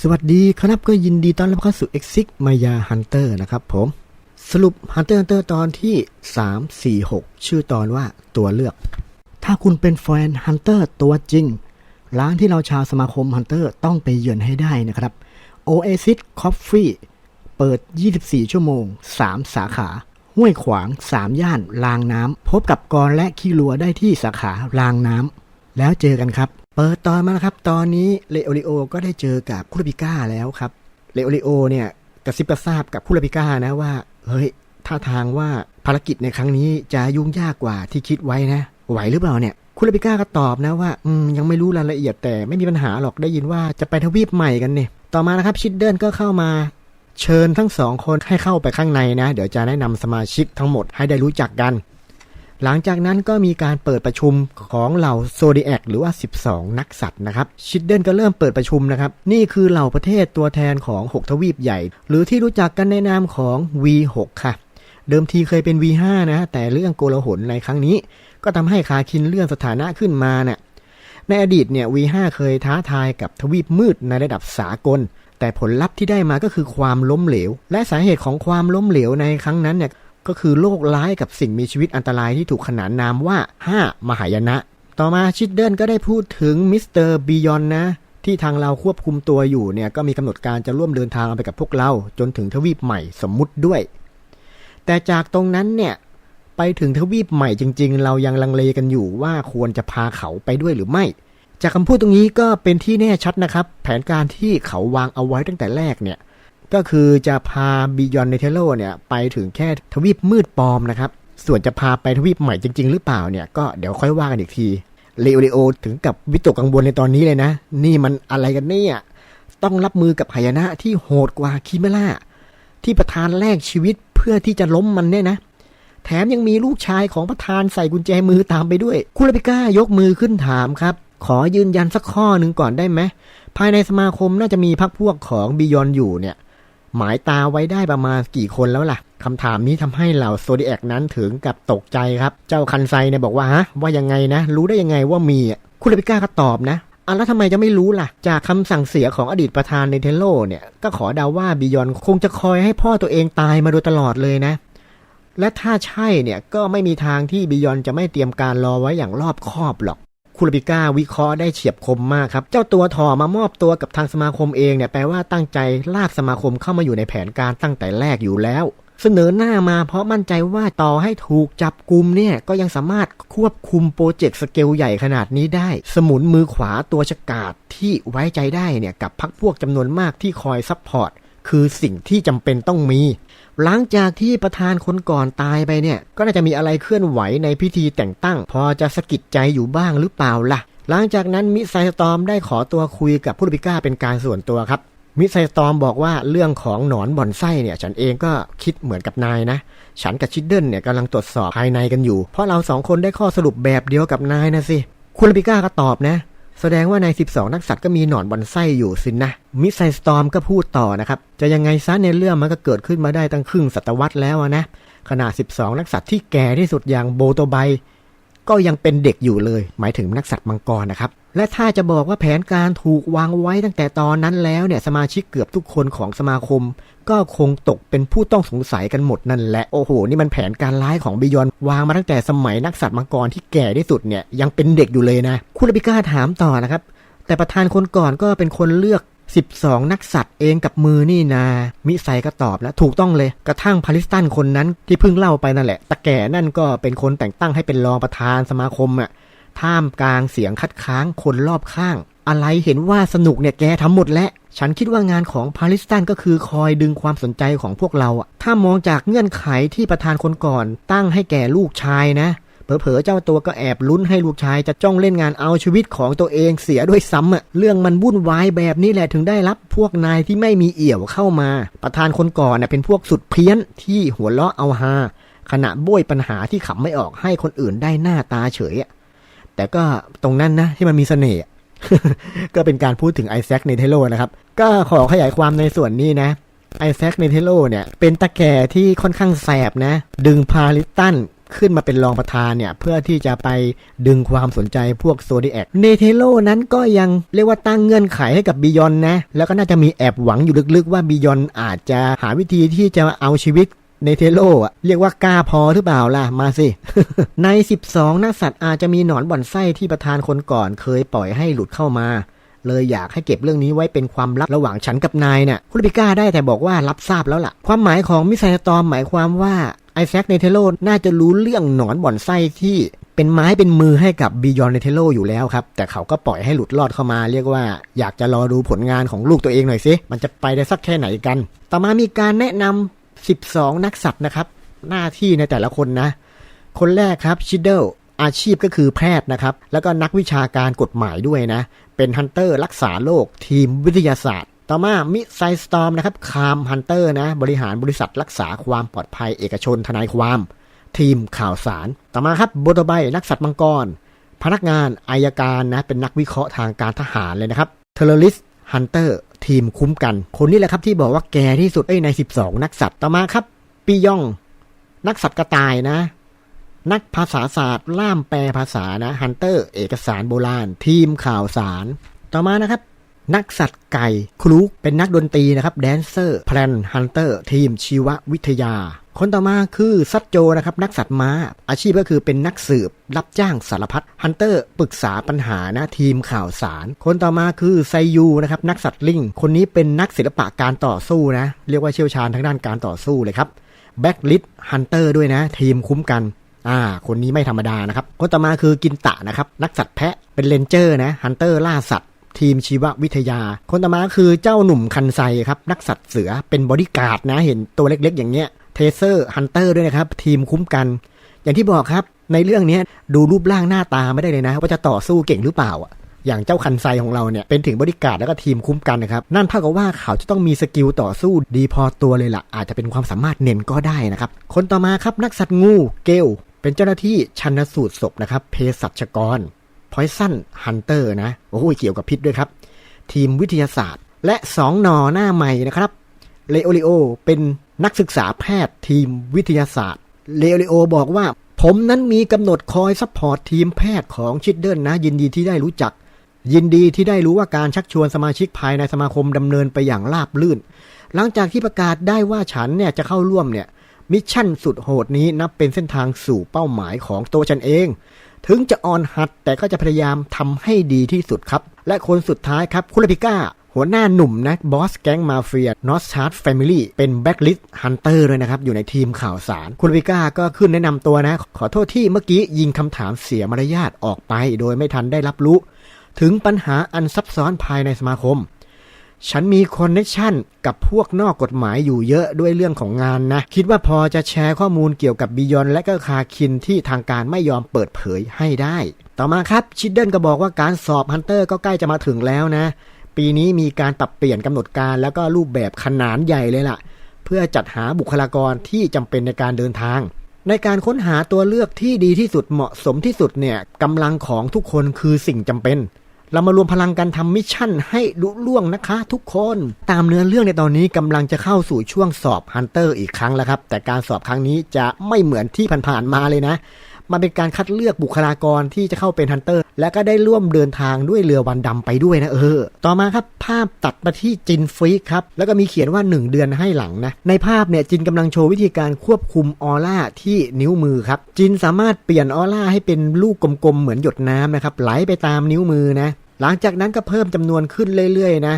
สวัสดีครับก็ยินดีต้อนรับเข้าสู่ Exit Maya Hunter นะครับผม สรุป Hunter Hunter ตอนที่ 3 4 6 ชื่อตอนว่าตัวเลือก ถ้าคุณเป็นแฟน Hunter ตัวจริง ร้านที่เราชาวสมาคม Hunter ต้องไปเยือนให้ได้นะครับ Oasis Coffee เปิด 24 ชั่วโมง 3 สาขา ห้วยขวาง 3 ย่านรางน้ำพบกับกรและขี้ลัวได้ที่สาขารางน้ำ แล้วเจอกันครับ เปิดตอนมานะครับ ตอนนี้เลโอริโอก็ได้เจอกับคุรปิก้าแล้วครับเลโอริโอเนี่ยกระซิบกระซาบกับคุรปิก้านะว่า เฮ้ยท่าทางว่าภารกิจในครั้งนี้จะยุ่งยากกว่าที่คิดไว้นะ ไหวหรือเปล่าเนี่ย คุรปิก้าก็ตอบนะว่า อืม ยังไม่รู้รายละเอียดแต่ไม่มีปัญหาหรอกได้ยินว่าจะไปทวีปใหม่กันเนี่ย ต่อมานะครับชิดเดิลก็เข้ามา เชิญทั้งสองคนให้เข้าไปข้างในนะ เดี๋ยวจะแนะนำสมาชิกทั้งหมดให้ได้รู้จักกัน หลังจากนั้นก็มีการเปิดประชุมของเหล่าโซดิแอคหรือว่า 12 นักสัตว์นะครับชิดเดิลก็เริ่มเปิดประชุมนะครับ นี่คือเหล่าประเทศตัวแทนของ 6 ทวีปใหญ่ หรือที่รู้จักกันในนามของ V6 ค่ะ เดิมทีเคยเป็น V5 นะแต่เรื่องโกลาหลในครั้งนี้ ก็ทำให้คาคินเลื่อนสถานะขึ้นมาเนะ่ยในอดีตเนี่ย V5 เคยท้าทายกับทวีปมืดในระดับสากล แต่ผลลัพธ์ที่ได้มาก็คือความล้มเหลว และสาเหตุของความล้มเหลวในครั้งนั้นเนี่ย ก็คือโรคร้ายกับสิ่งมีชีวิตอันตรายที่ถูกขนานนามว่า 5 มหายนะ ต่อมาชิดเดิลก็ได้พูดถึงมิสเตอร์บียอนนะ ที่ทางเราควบคุมตัวอยู่เนี่ยก็มีกำหนดการจะร่วมเดินทางไปกับพวกเรา จนถึงทวีปใหม่สมมุติด้วย แต่จากตรงนั้นเนี่ยไปถึงทวีปใหม่จริง ๆ เรายังลังเลกันอยู่ว่าควรจะพาเขาไปด้วยหรือไม่ จากคำพูดตรงนี้ก็เป็นที่แน่ชัดนะครับ แผนการที่เขาวางเอาไว้ตั้งแต่แรกเนี่ย ก็คือจะพาบิยอนเนเทโลเนี่ยไปถึงแค่ทวีปมืดปลอมนะครับ ส่วนจะพาไปทวีปใหม่จริง ๆ หรือเปล่าเนี่ยก็เดี๋ยวค่อยว่ากันอีกทีเลโอเลโอถึงกับวิตกกังวลในตอนนี้เลยนะ นี่มันอะไรกันเนี่ย ต้องรับมือกับหายนะที่โหดกว่าคิเมล่า ที่ประธานแลกชีวิตเพื่อที่จะล้มมันเนี่ยนะ แถมยังมีลูกชายของประธานใส่กุญแจมือตามไปด้วยคุรปิก้ายกมือขึ้นถามครับ ขอยืนยันสักข้อหนึ่งก่อนได้ไหมภายในสมาคมน่าจะมีพักพวกของบิยอนอยู่เนี่ย หมายตาไว้ได้ประมาณกี่คนแล้วล่ะคำถามนี้ทำให้เหล่าโซดิแอคนั้นถึงกับตกใจครับ เจ้าคันไซเนี่ยบอกว่าฮะว่ายังไงนะ รู้ได้ยังไงว่ามีคุณเลปิก้าก็ตอบนะอะแล้วทำไมจะไม่รู้ล่ะ จากคำสั่งเสียของอดีตประธานเนเทโลเนี่ย ก็ขอเดาว่าบิยอนคงจะคอยให้พ่อตัวเองตายมาโดยตลอดเลยนะ และถ้าใช่เนี่ยก็ไม่มีทางที่บิยอนจะไม่เตรียมการรอไว้อย่างรอบคอบหรอก คุรปิก้าวิเคราะห์ได้เฉียบคมมากครับ เจ้าตัวถอมามอบตัวกับทางสมาคมเองเนี่ยแปลว่าตั้งใจลากสมาคมเข้ามาอยู่ในแผนการตั้งแต่แรกอยู่แล้ว เสนอหน้ามาเพราะมั่นใจว่าต่อให้ถูกจับกลุ่มเนี่ยก็ยังสามารถควบคุมโปรเจกต์สเกลใหญ่ขนาดนี้ได้ สมุนมือขวาตัวฉกาจที่ไว้ใจได้เนี่ยกับพักพวกจำนวนมากที่คอยซัพพอร์ตคือสิ่งที่จำเป็นต้องมี หลังจากที่ประธานคนก่อนตายไปเนี่ย ก็น่าจะมีอะไรเคลื่อนไหวในพิธีแต่งตั้ง พอจะสะกิดใจอยู่บ้างหรือเปล่าล่ะ หลังจากนั้นมิไซสตอมได้ขอตัวคุยกับผู้พิก้าเป็นการส่วนตัวครับ มิไซสตอมบอกว่าเรื่องของหนอนบ่อนไส้เนี่ย ฉันเองก็คิดเหมือนกับนายนะ ฉันกับชิดเดิลเนี่ยกำลังตรวจสอบภายในกันอยู่ เพราะเราสองคนได้ข้อสรุปแบบเดียวกับนายนะสิ คุณพิก้าก็ตอบนะ แสดงว่าใน 12 นักสัตว์ก็มีหนอนบอนไส้อยู่สินนะ มิสไซสตอมก็พูดต่อนะครับ จะยังไงซะในเรื่องมันก็เกิดขึ้นมาได้ตั้งครึ่งศตวรรษแล้วนะ ขนาด 12 นักสัตว์ที่แก่ที่สุดอย่างโบโตไบ ก็ยังเป็นเด็กอยู่เลย หมายถึงนักสัตว์มังกรนะครับ และถ้าจะบอกว่าแผนการถูกวางไว้ตั้งแต่ตอนนั้นแล้วเนี่ยสมาชิกเกือบทุกคนของสมาคม ก็คงตกเป็นผู้ต้องสงสัยกันหมดนั่นแหละโอ้โห นี่มันแผนการร้ายของบิยอนวางมาตั้งแต่สมัยนักสัตว์มังกรที่แก่ที่สุดเนี่ยยังเป็นเด็กอยู่เลยนะ คุณอบิก้าถามต่อนะครับแต่ประธานคนก่อนก็เป็นคนเลือก 12 นักสัตว์เองกับมือนี่นา มิไซก็ตอบแล้วถูกต้องเลยกระทั่งพาริสตันคนนั้นที่เพิ่งเล่าไปนั่นแหละ ตะแก่นั่นก็เป็นคนแต่งตั้งให้เป็นรองประธานสมาคมอะท่ามกลางเสียงคัดค้านคนรอบข้าง อะไรเห็นว่าสนุกเนี่ยแกทำหมดแล้ว ฉันคิดว่างานของพาริสตันก็คือคอยดึงความสนใจของพวกเราอะถ้ามองจากเงื่อนไขที่ประธานคนก่อน ตั้งให้แก่ลูกชายนะ เผลอๆเจ้าตัวก็แอบลุ้นให้ลูกชายจะจ้องเล่นงานเอาชีวิตของตัวเองเสียด้วยซ้ำอะเรื่องมันวุ่นวายแบบนี้แหละถึงได้รับพวกนายที่ไม่มีเอี่ยวเข้ามา ประธานคนก่อนน่ะเป็นพวกสุดเพี้ยนที่หัวเราะเอาฮาขณะโบยปัญหาที่ขำไม่ออกให้คนอื่นได้หน้าตาเฉยอะแต่ก็ตรงนั้นนะที่มันมีเสน่ห์ก็เป็นการพูดถึงไอแซคเนเทโลนะครับ ก็ขอขยายความในส่วนนี้นะไอแซคเนเทโลเนี่ย เป็นตะแก่ที่ค่อนข้างแสบนะ ดึงพาลิสตัน ขึ้นมาเป็นรองประธานเนี่ย เพื่อที่จะไปดึงความสนใจพวกโซดิแอคเนเทโลนั้นก็ยังเรียกว่าตั้งเงื่อนไขให้กับบิยอนนะ แล้วก็น่าจะมีแอบหวังอยู่ลึกๆว่าบิยอนอาจจะหาวิธีที่จะเอาชีวิตในเทโลอะเรียกว่ากล้าพอหรือเปล่าล่ะ มาสิ ใน 12 นักสัตว์อาจจะมีหนอนบ่อนไส้ที่ประธานคนก่อนเคยปล่อยให้หลุดเข้ามา เลยอยากให้เก็บเรื่องนี้ไว้เป็นความลับระหว่างฉันกับนายเนี่ยคุณปิก้าได้แต่บอกว่ารับทราบแล้วล่ะ ความหมายของมิไซตอมหมายความว่า ไอแซคเนเทโลน่าจะรู้เรื่องหนอนบ่อนไส้ที่เป็นไม้เป็นมือให้กับบิยอนเนเทโลอยู่แล้วครับ แต่เขาก็ปล่อยให้หลุดรอดเข้ามา เรียกว่าอยากจะรอดูผลงานของลูกตัวเองหน่อยสิ มันจะไปได้สักแค่ไหนกัน ต่อมามีการแนะนำ12 นักสัตว์นะครับ หน้าที่ในแต่ละคนนะ คนแรกครับชิดเดิลอาชีพก็คือแพทย์นะครับ แล้วก็นักวิชาการกฎหมายด้วยนะ เป็นฮันเตอร์รักษาโรคทีมวิทยาศาสตร์ ต่อมามิไซสตอมนะครับคามฮันเตอร์นะบริหารบริษัทรักษาความปลอดภัยเอกชนทนายความ ทีมข่าวสาร ต่อมาครับโบโตไบนักสัตว์มังกร พนักงานอายการนะเป็นนักวิเคราะห์ทางการทหารเลยนะครับเทเลริสฮันเตอร์ทีมคุ้มกัน คนนี้แหละครับที่บอกว่าแกที่สุดเอ้ยใน 12 นักสัตว์ต่อมาครับปียอง นักสัตว์กระต่ายนะ นักภาษาศาสตร์ล่ามแปลภาษานะฮันเตอร์เอกสารโบราณ ทีมข่าวสาร ต่อมานะครับ นักสัตว์ไก่ ครูกเป็นนักดนตรีนะครับแดนเซอร์แพลนฮันเตอร์ทีมชีววิทยา คนต่อมาคือซัตโจนะครับนักสัตว์ม้า อาชีพก็คือเป็นนักสืบ รับจ้างสารพัดฮันเตอร์ปรึกษาปัญหานะทีมข่าวสาร คนต่อมาคือไซยูนะครับนักสัตว์ลิง คนนี้เป็นนักศิลปะการต่อสู้นะเรียกว่าเชี่ยวชาญทางด้านการต่อสู้เลยครับแบ็กลิ t ฮันเตอร์ด้วยนะ ทีมคุ้มกันอ่า คนนี้ไม่ธรรมดานะครับ คนต่อมาคือกินตะนะครับ นักสัตว์แพะ เป็นเลนเจอร์นะ ฮันเตอร์ล่าสัตว์ ทีมชีววิทยา คนต่อมาคือเจ้าหนุ่มคันไซครับ นักสัตว์เสือเป็นบอดี้การ์ดนะเห็นตัวเล็กๆ อย่างเงี้ยเทเซอร์ฮันเตอร์ด้วยนะครับ ทีมคุ้มกัน อย่างที่บอกครับในเรื่องนี้ดูรูปร่างหน้าตาไม่ได้เลยนะ ว่าจะต่อสู้เก่งหรือเปล่าอะอย่างเจ้าคันไซของเราเนี่ยเป็นถึงบริการแล้วก็ทีมคุ้มกันนะครับ นั่นเท่ากับว่าเขาจะต้องมีสกิลต่อสู้ดีพอตัวเลยละ่ะ อาจจะเป็นความสามารถเน้นก็ได้นะครับ คนต่อมาครับนักสัตว์งูเกลเป็นเจ้าหน้าที่ชันสูตรศพนะครับเภสัชกร พอยซันฮันเตอร์นะโอ้โหเกี่ยวกับพิษด้วยครับ ทีมวิทยาศาสตร์ และสองนอหน้าใหม่นะครับเลโอริโอเป็นนักศึกษาแพทย์ทีมวิทยาศาสตร์เลโอริโอบอกว่า ผมนั้นมีกำหนดคอยซัพพอร์ตทีมแพทย์ของชิดเดิลนะ ยินดีที่ได้รู้จัก ยินดีที่ได้รู้ว่าการชักชวนสมาชิกภายในสมาคมดำเนินไปอย่างราบลื่น หลังจากที่ประกาศได้ว่าฉันเนี่ยจะเข้าร่วมเนี่ยมิชชั่นสุดโหดนี้นับเป็นเส้นทางสู่เป้าหมายของตัวฉันเอง ถึงจะอ่อนหัดแต่ก็จะพยายามทำให้ดีที่สุดครับ และคนสุดท้ายครับคุลพิก้า หัวหน้าหนุ่มนะบอสแก๊งมาเฟียนอสชาร์ดแฟมิลี่เป็นแบ็กลิสฮันเตอร์เลยนะครับ อยู่ในทีมข่าวสาร คุณพิก้าก็ขึ้นแนะนำตัวนะ ขอโทษที่เมื่อกี้ยิงคำถามเสียมารยาทออกไป โดยไม่ทันได้รับรู้ ถึงปัญหาอันซับซ้อนภายในสมาคม ฉันมีคอนเนคชั่นกับพวกนอกกฎหมายอยู่เยอะด้วยเรื่องของงานนะ คิดว่าพอจะแชร์ข้อมูลเกี่ยวกับบิยอนและก็คาคินที่ทางการไม่ยอมเปิดเผยให้ได้ ต่อมาครับชิดเดิลก็บอกว่าการสอบฮันเตอร์ก็ใกล้จะมาถึงแล้วนะ ปีนี้มีการปรับเปลี่ยนกำหนดการแล้วก็รูปแบบขนาดใหญ่เลยล่ะ เพื่อจัดหาบุคลากรที่จำเป็นในการเดินทาง ในการค้นหาตัวเลือกที่ดีที่สุดเหมาะสมที่สุดเนี่ยกำลังของทุกคนคือสิ่งจำเป็น เรามารวมพลังกันทำมิชชั่นให้ลุล่วงนะคะ ทุกคน ตามเนื้อเรื่องในตอนนี้กำลังจะเข้าสู่ช่วงสอบฮันเตอร์อีกครั้งแล้วครับ แต่การสอบครั้งนี้จะไม่เหมือนที่ผ่านๆมาเลยนะมันเป็นการคัดเลือกบุคลากรที่จะเข้าเป็นฮันเตอร์ และก็ได้ร่วมเดินทางด้วยเรือวันดำไปด้วยนะเออ ต่อมาครับภาพตัดมาที่จินฟรีครับ แล้วก็มีเขียนว่า 1 เดือนให้หลังนะ ในภาพเนี่ยจินกำลังโชว์วิธีการควบคุมออร่าที่นิ้วมือครับ จินสามารถเปลี่ยนออร่าให้เป็นลูกกลมๆ เหมือนหยดน้ำนะครับไหลไปตามนิ้วมือนะ หลังจากนั้นก็เพิ่มจำนวนขึ้นเรื่อยๆนะ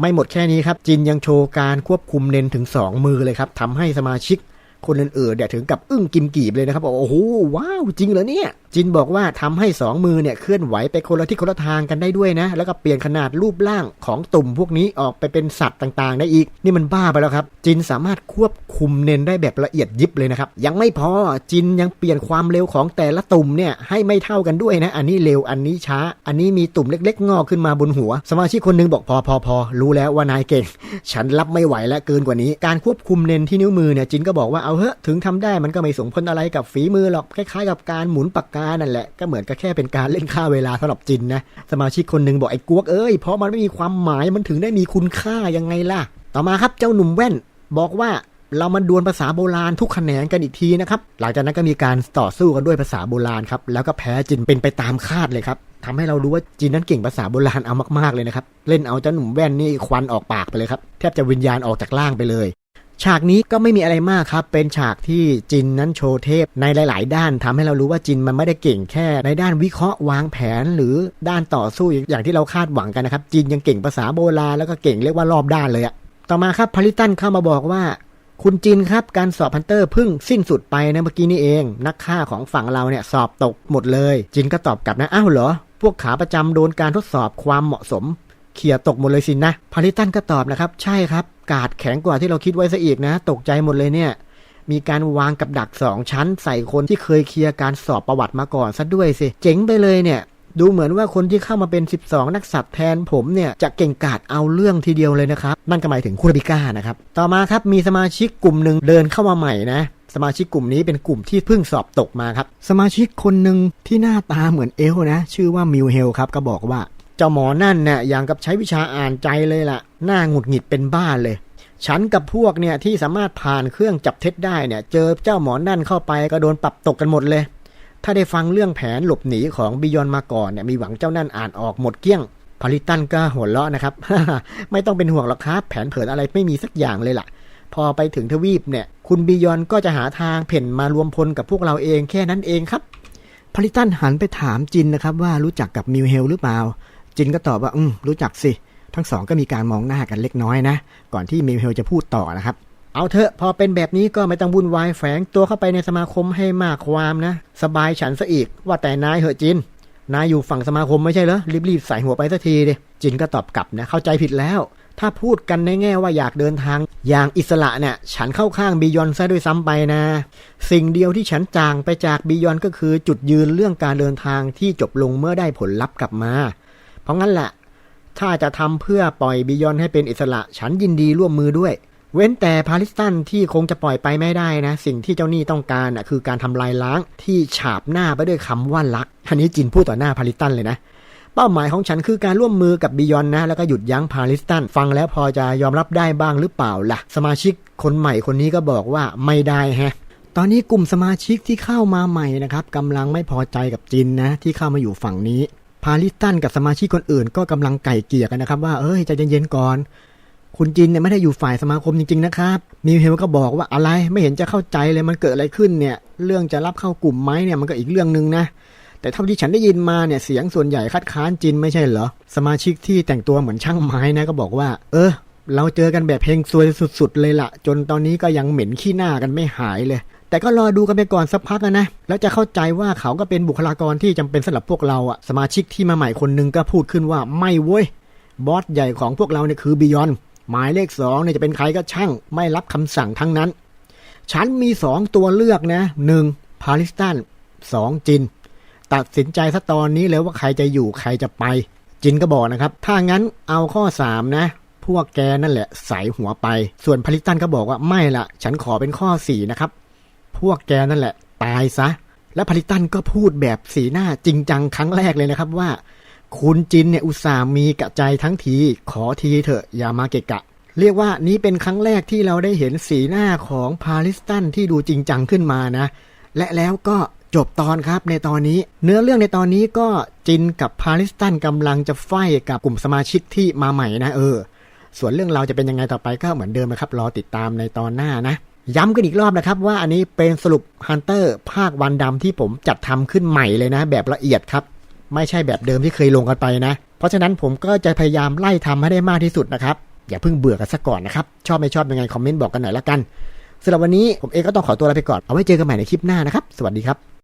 ไม่หมดแค่นี้ครับ จินยังโชว์การควบคุมเลนถึง 2 มือเลยครับทำให้สมาชิกคนอื่นๆเนี่ยถึงกับอึ้งกิมกีบเลยนะครับบอกโอ้โหว้าวจริงเหรอเนี่ยจินบอกว่าทำให้ 2 มือเนี่ยเคลื่อนไหวไปคนละที่คนละทางกันได้ด้วยนะ แล้วก็เปลี่ยนขนาดรูปร่างของตุ่มพวกนี้ออกไปเป็นสัตว์ต่างๆ ได้อีก นี่มันบ้าไปแล้วครับ จินสามารถควบคุมเน้นได้แบบละเอียดยิบเลยนะครับ ยังไม่พอจินยังเปลี่ยนความเร็วของแต่ละตุ่มเนี่ยให้ไม่เท่ากันด้วยนะ อันนี้เร็วอันนี้ช้า อันนี้มีตุ่มเล็ก ๆ งอกขึ้นมาบนหัว สมาชิกคนหนึงบอกพอพอพอรู้แล้วว่านายเก่ง ฉันรับไม่ไหวแล้วเกินกว่านี้ การควบคุมเน้นที่นิ้วมือเนี่ยจินก็บอกว่าเอาเถอะถึงทำได้มันก็ไม่ส่งผลอะไรกับฝีมือหรอกคล้ายๆ กับการหมุนปากกานั่นแหละก็เหมือนกับแค่เป็นการเล่นค่าเวลาสำหรับจินนะสมาชิกคนหนึ่งบอกไอ้กวกเอ้ยเพราะมันไม่มีความหมายมันถึงได้มีคุณค่ายังไงล่ะ ต่อมาครับเจ้าหนุ่มแว่นบอกว่าเรามาดวลภาษาโบราณทุกแขนงกันอีกทีนะครับ หลังจากนั้นก็มีการต่อสู้กันด้วยภาษาโบราณครับ แล้วก็แพ้จินเป็นไปตามคาดเลยครับทำให้เรารู้ว่าจินนั้นเก่งภาษาโบราณเอามากๆเลยนะครับ เล่นเอาเจ้าหนุ่มแว่นนี่ควันออกปากไปเลยครับ แทบจะวิญญาณออกจากร่างไปเลย ฉากนี้ก็ไม่มีอะไรมากครับ เป็นฉากที่จินนั้นโชว์เทพในหลาย ๆ ด้านทำให้เรารู้ว่าจินมันไม่ได้เก่งแค่ ในด้านวิเคราะห์วางแผนหรือด้านต่อสู้อย่างที่เราคาดหวังกันนะครับ จินยังเก่งภาษาโบราณแล้วก็เก่งเรียกว่ารอบด้านเลยอะต่อมาครับพาริตันเข้ามาบอกว่า คุณจินครับการสอบพันเตอร์เพิ่งสิ้นสุดไปนะเมื่อกี้นี่เอง นักฆ่าของฝั่งเราเนี่ยสอบตกหมดเลย จินก็ตอบกลับนะอ้าวเหรอ พวกขาประจำโดนการทดสอบความเหมาะสมเขี่ยตกหมดเลยสินะพาริตันก็ตอบนะครับ ใช่ครับ กาดแข็งกว่าที่เราคิดไว้ซะอีกนะ ตกใจหมดเลยเนี่ย มีการวางกับดักสองชั้น ใส่คนที่เคยเคลียร์การสอบประวัติมาก่อนซะด้วยสิ เจ๋งไปเลยเนี่ย ดูเหมือนว่าคนที่เข้ามาเป็น 12 นักสัตว์แทนผมเนี่ยจะเก่งกาจเอาเรื่องทีเดียวเลยนะครับนั่นก็หมายถึงคุรบิก้านะครับต่อมาครับมีสมาชิกกลุ่มหนึ่งเดินเข้ามาใหม่นะสมาชิกกลุ่มนี้เป็นกลุ่มที่เพิ่งสอบตกมาครับ สมาชิกคนหนึ่งที่หน้าตาเหมือนเอลนะ ชื่อว่ามิวเฮลครับ ก็บอกว่า เจ้าหมอนั่นน่ะอย่างกับใช้วิชาอ่านใจเลยล่ะหน้าหงุดหงิดเป็นบ้าเลย ฉันกับพวกเนี่ยที่สามารถผ่านเครื่องจับเท็จได้เนี่ยเจอเจ้าหมอนั่นเข้าไปก็โดนปรับตกกันหมดเลย ถ้าได้ฟังเรื่องแผนหลบหนีของบิยอนมาก่อนเนี่ยมีหวังเจ้านั่นอ่านออกหมดเกลี้ยงพาริตันก็หัวเราะนะครับ ไม่ต้องเป็นห่วงหรอกครับ แผนเผินอะไรไม่มีสักอย่างเลยล่ะ พอไปถึงทวีปเนี่ย คุณบิยอนก็จะหาทางเพ่นมารวมพลกับพวกเราเองแค่นั้นเองครับพาริตันหันไปถามจินนะครับว่ารู้จักกับมิวเฮลหรือเปล่า จินก็ตอบว่าอืมรู้จักสิ ทั้งสองก็มีการมองหน้ากันเล็กน้อยนะ ก่อนที่เมิวเฮลจะพูดต่อนะครับ เอาเถอะพอเป็นแบบนี้ก็ไม่ต้องวุ่นวายแฝงตัวเข้าไปในสมาคมให้มากความนะ สบายฉันซะอีก ว่าแต่นายเหอะจิน นายอยู่ฝั่งสมาคมไม่ใช่เหรอรีบๆใส่หัวไปสักทีดิจินก็ตอบกลับนะเข้าใจผิดแล้ว ถ้าพูดกันในแง่ว่าอยากเดินทาง อย่างอิสระเนี่ยฉันเข้าข้างบียอนซะด้วยซ้ำไปนะ สิ่งเดียวที่ฉันจางไปจากบียอนก็คือจุดยืนเรื่องการเดินทางที่จบลงเมื่อได้ผลลัพธ์กลับมา เพราะงั้นแหละถ้าจะทำเพื่อปล่อยบิยอนให้เป็นอิสระ ฉันยินดีร่วมมือด้วย เว้นแต่พาริสตันที่คงจะปล่อยไปไม่ได้นะ สิ่งที่เจ้าหนี้ต้องการนะคือการทำลายล้างที่ฉาบหน้าไปด้วยคำว่ารักอันนี้จินพูดต่อหน้าพาริสตันเลยนะเป้าหมายของฉันคือการร่วมมือกับบิยอนนะ แล้วก็หยุดยั้งพาริสตัน ฟังแล้วพอจะยอมรับได้บ้างหรือเปล่าล่ะ สมาชิกคนใหม่คนนี้ก็บอกว่าไม่ได้ฮะ ตอนนี้กลุ่มสมาชิกที่เข้ามาใหม่นะครับกำลังไม่พอใจกับจินนะ ที่เข้ามาอยู่ฝั่งนี้ พาลิสตันกับสมาชิกคนอื่น ก็กำลังไก่เกลี่ยกันนะครับ ว่าเอ้ยใจเย็นๆก่อน คุณจินเนี่ยไม่ได้อยู่ฝ่ายสมาคมจริงๆนะครับ มิวเฮลก็บอกว่าอะไรไม่เห็นจะเข้าใจเลยมันเกิดอะไรขึ้นเนี่ย เรื่องจะรับเข้ากลุ่มไหมเนี่ยมันก็อีกเรื่องหนึ่งนะแต่เท่าที่ฉันได้ยินมาเนี่ยเสียงส่วนใหญ่คัดค้านจินไม่ใช่เหรอ สมาชิกที่แต่งตัวเหมือนช่างไม้นะก็บอกว่า เออ เราเจอกันแบบเพลงซวยสุด ๆ เลยละจนตอนนี้ก็ยังเหม็นขี้หน้ากันไม่หายเลย แต่ก็รอดูกันไปก่อนสักพักนะ แล้วจะเข้าใจว่าเขาก็เป็นบุคลากรที่จำเป็นสำหรับพวกเราอะสมาชิกที่มาใหม่คนหนึงก็พูดขึ้นว่าไม่เว้ย บอสใหญ่ของพวกเราเนี่ยคือบิยอน หมายเลขสองเนี่ยจะเป็นใครก็ช่าง ไม่รับคำสั่งทั้งนั้น ฉันมีสองตัวเลือกนะหนึ่งพาริสตันสองจิน ตัดสินใจซะตอนนี้เลยว่าใครจะอยู่ใครจะไปจินก็บอกนะครับ ถ้างั้นเอาข้อสามนะ วกแกนั่นแหละใส่หัวไป ส่วนพาริสตันก็บอกว่าไม่ละฉันขอเป็นข้อสี่นะครับ พวกแกนั่นแหละตายซะ และพาริตันก็พูดแบบสีหน้าจริงจังครั้งแรกเลยนะครับว่า คุณจินเนี่ยอุตส่าห์มีกะใจทั้งที ขอทีเถอะอย่ามาเกะกะ เรียกว่านี้เป็นครั้งแรกที่เราได้เห็นสีหน้าของพาริสตันที่ดูจริงจังขึ้นมานะ และแล้วก็จบตอนครับในตอนนี้ เนื้อเรื่องในตอนนี้ก็จินกับพาริสตันกำลังจะไฟกับกลุ่มสมาชิกที่มาใหม่นะเออ ส่วนเรื่องเราจะเป็นยังไงต่อไปก็เหมือนเดิมนะครับรอติดตามในตอนหน้านะ ย้ำกันอีกรอบนะครับว่าอันนี้เป็นสรุปฮันเตอร์ภาควันดำที่ผมจัดทำขึ้นใหม่เลยนะ แบบละเอียดครับ ไม่ใช่แบบเดิมที่เคยลงกันไปนะ เพราะฉะนั้นผมก็จะพยายามไล่ทำให้ได้มากที่สุดนะครับอย่าเพิ่งเบื่อกันซะก่อนนะครับชอบไม่ชอบยังไงคอมเมนต์บอกกันหน่อยละกันสำหรับวันนี้ผมเองก็ต้องขอตัวลาไปก่อนเอาไว้เจอกันใหม่ในคลิปหน้านะครับ สวัสดีครับ